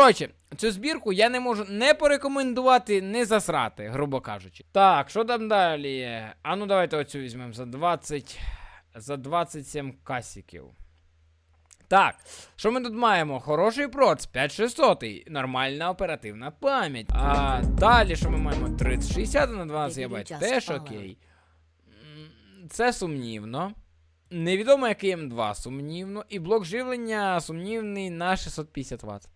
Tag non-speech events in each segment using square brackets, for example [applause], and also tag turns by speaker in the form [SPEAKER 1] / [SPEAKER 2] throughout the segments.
[SPEAKER 1] Коротше, цю збірку я не можу не порекомендувати, не засрати, грубо кажучи. Так, що там далі? А ну давайте оцю візьмемо за 20. За 27 касіків. Так, що ми тут маємо? Хороший проц, 5600, нормальна оперативна пам'ять. А далі що ми маємо? 3060 на 12 ГБ, теж окей. Це сумнівно. Невідомо, який М2 сумнівно. І блок живлення сумнівний на 650 Вт.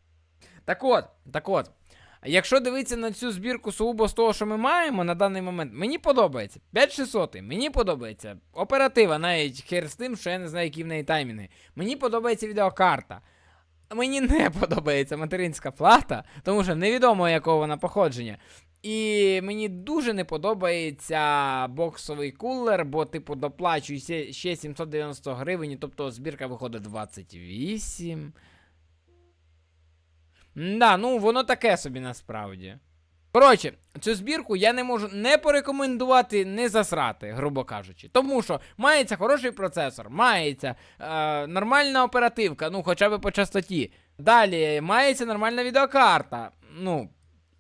[SPEAKER 1] Так от, так от. Якщо дивитися на цю збірку сугубо з того, що ми маємо на даний момент, мені подобається. 5600, мені подобається. Оператива, навіть хер з тим, що я не знаю, які в неї таймінги. Мені подобається відеокарта. Мені не [laughs] подобається материнська плата, тому що невідомо якого вона походження. І мені дуже не подобається боксовий кулер, бо, типу, доплачую ще ще 790 гривень, тобто збірка виходить 28. Да, ну воно таке собі насправді. Коротше, цю збірку я не можу не порекомендувати, не засрати, грубо кажучи. Тому що мається хороший процесор, мається е, нормальна оперативка, ну хоча б по частоті. Далі мається нормальна відеокарта. Ну,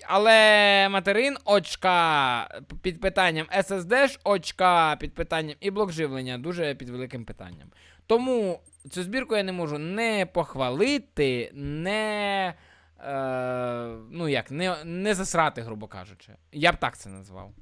[SPEAKER 1] але материн очка під питанням, SSD очка під питанням і блок живлення дуже під великим питанням. Тому цю збірку я не можу не похвалити, не. Е, ну як, не, не засрати, грубо кажучи. Я б так це назвав.